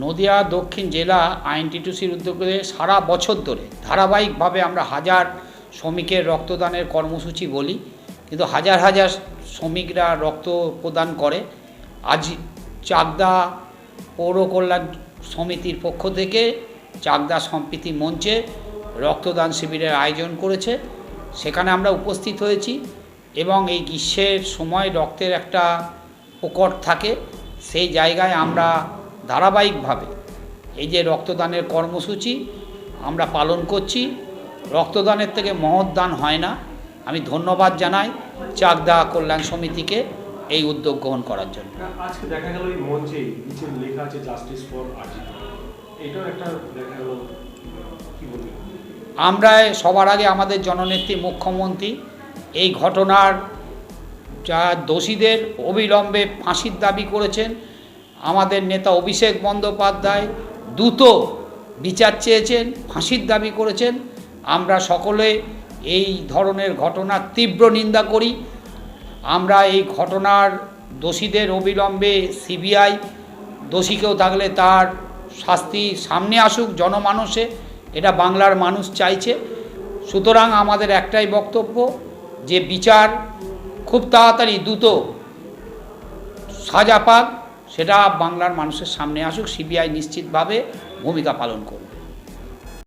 নদিয়া দক্ষিণ জেলা আইনটিটুসির উদ্যোগে সারা বছর ধরে ধারাবাহিকভাবে আমরা হাজার শ্রমিকের রক্তদানের কর্মসূচি বলি, কিন্তু হাজার হাজার শ্রমিকরা রক্ত প্রদান করে। আজ চাকদা পৌর কল্যাণ সমিতির পক্ষ থেকে চাকদা সম্প্রীতি মঞ্চে রক্তদান শিবিরের আয়োজন করেছে। সেখানে আমরা উপস্থিত হয়েছি এবং এই গ্রীষ্মের সময় রক্তের একটা প্রকট থাকে। সেই জায়গায় আমরা ধারাবাহিকভাবে। এই যে রক্তদানের কর্মসূচি আমরা পালন করছি রক্তদানের থেকে মহৎ দান হয় না। আমি ধন্যবাদ জানাই চাকদা কল্যাণ সমিতিকে এই উদ্যোগ গ্রহণ করার জন্য। আজকে দেখা গেল এই মঞ্চে নিচে লেখা আছে জাস্টিস ফর এটাও একটা দেখা গেল কি বলব? আমরা সবার আগে আমাদের জননেত্রী মুখ্যমন্ত্রী এই ঘটনার যা দোষীদের অবিলম্বে ফাঁসির দাবি করেছেন আমাদের নেতা অভিষেক বন্দ্যোপাধ্যায় দ্রুত বিচার চেয়েছেন, ফাঁসির দাবি করেছেন। আমরা সকলে এই ধরনের ঘটনার তীব্র নিন্দা করি। আমরা এই ঘটনার দোষীদের অবিলম্বে সিবিআই দোষী কেউ থাকলে তার শাস্তি সামনে আসুক জনমানসে, এটা বাংলার মানুষ চাইছে। সুতরাং আমাদের একটাই বক্তব্য যে বিচার খুব তাড়াতাড়ি দ্রুত সাজা পাক। সেটা বাংলার মানুষের সামনে আসুক সিবিআই নিশ্চিতভাবে ভূমিকা পালন করুক।